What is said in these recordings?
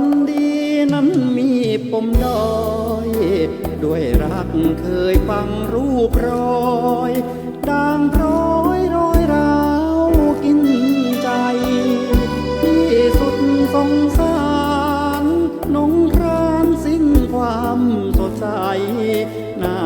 นดีนั้นมีปมด้อย ด้วยรักเคยฟังรูปรอยดังร้อยร้อยราวกินใจ ที่สุดสงสารนงครานสิ้นความสดใสหน้า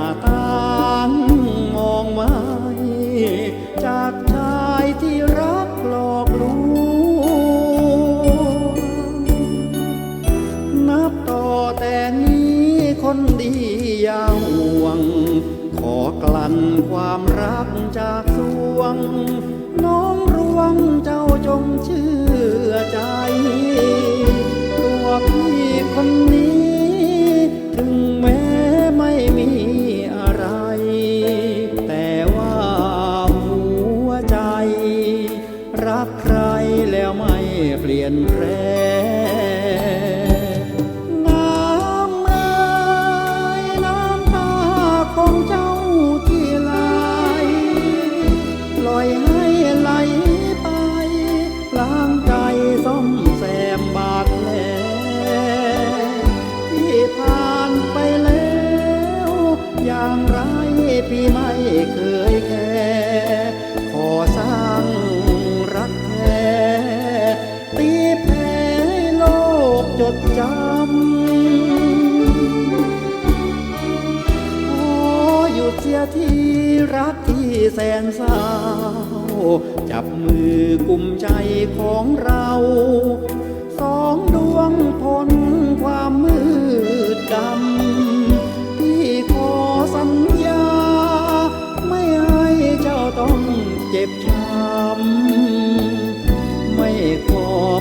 นับต่อแต่นี้คนดีอยาห่วง ขอกลั่นความรักจากสวง น้องรวงเจ้าจงเชื่อใจ ตัวพี่คนนี้ ถึงแม้ไม่มีอะไร แต่ว่าหัวใจ รักใครแล้วไม่เปลี่ยนแปลง พี่ไม่เคยแคร์ขอสร้างรักแท้ตีแผ่โลกจดจำขอหยุดเสียที่รักที่แสนเศร้า จับมือกุมใจของเราสองดวงพ้นความมืดดำ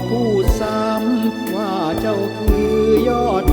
พูดซ้ำว่าเจ้าคือยอด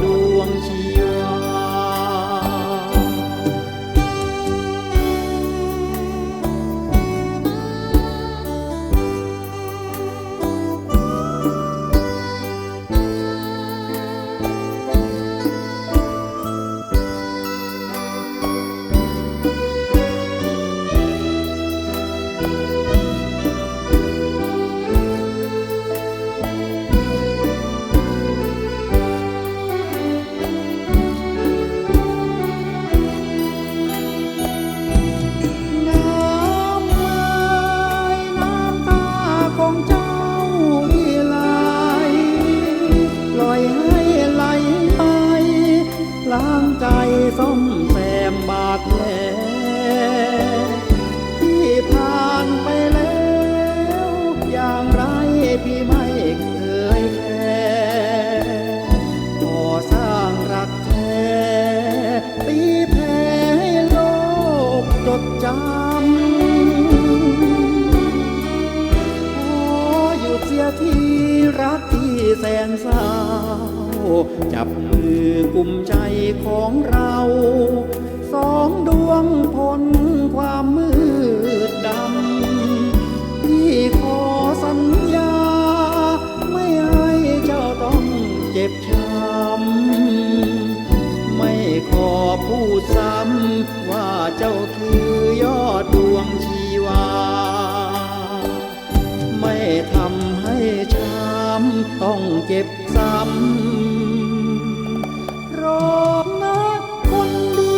จำขอหยุดเสียที่รักที่แสนเศร้า จับมือกุมใจของเรา สองดวงพ้นความมืด ขอพูดซ้ำว่าเจ้าคือยอดดวงชีวา ไม่ทำให้ช้ำต้องเจ็บซ้ำรอนักคนดี